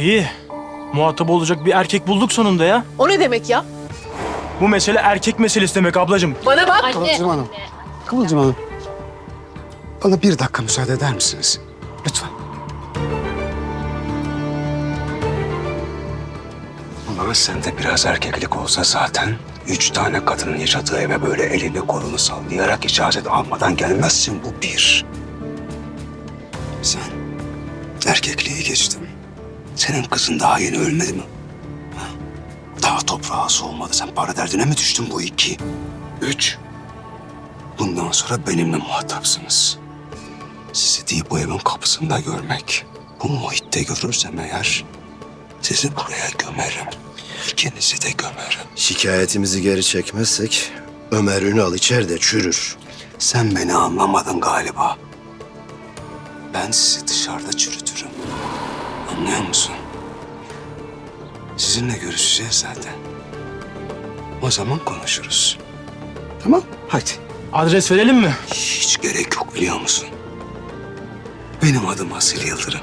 İyi. Muhatap olacak bir erkek bulduk sonunda ya. O ne demek ya? Bu mesele erkek meselesi demek ablacığım. Bana bak. Kıvılcım Hanım. Kıvılcım Hanım. Bana bir dakika müsaade eder misiniz? Lütfen. Ulan sende biraz erkeklik olsa zaten üç tane kadının yaşadığı eve böyle elini kolunu sallayarak icazet almadan gelmezsin bu bir. Sen erkekliği geçtim. Senin kızın daha yeni ölmedi mi? Ha? Daha toprağa soğumadı. Sen para derdine mi düştün bu iki? Üç. Bundan sonra benimle muhatapsınız. Sizi değil bu evin kapısında görmek. Bu muhitte görürsem eğer sizi buraya gömerim. İkinizi de gömerim. Şikayetimizi geri çekmezsek Ömer Ünal içeride çürür. Sen beni anlamadın galiba. Ben sizi dışarıda çürütürüm. Anlıyor musun? Sizinle görüşeceğiz zaten. O zaman konuşuruz. Tamam, hadi. Adres verelim mi? Hiç gerek yok biliyor musun? Benim adım Asil Yıldırım.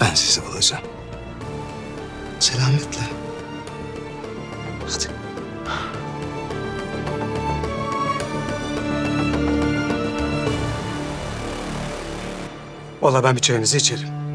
Ben sizi bulacağım. Selametle. Hadi. Vallahi ben bir çayınızı içerim.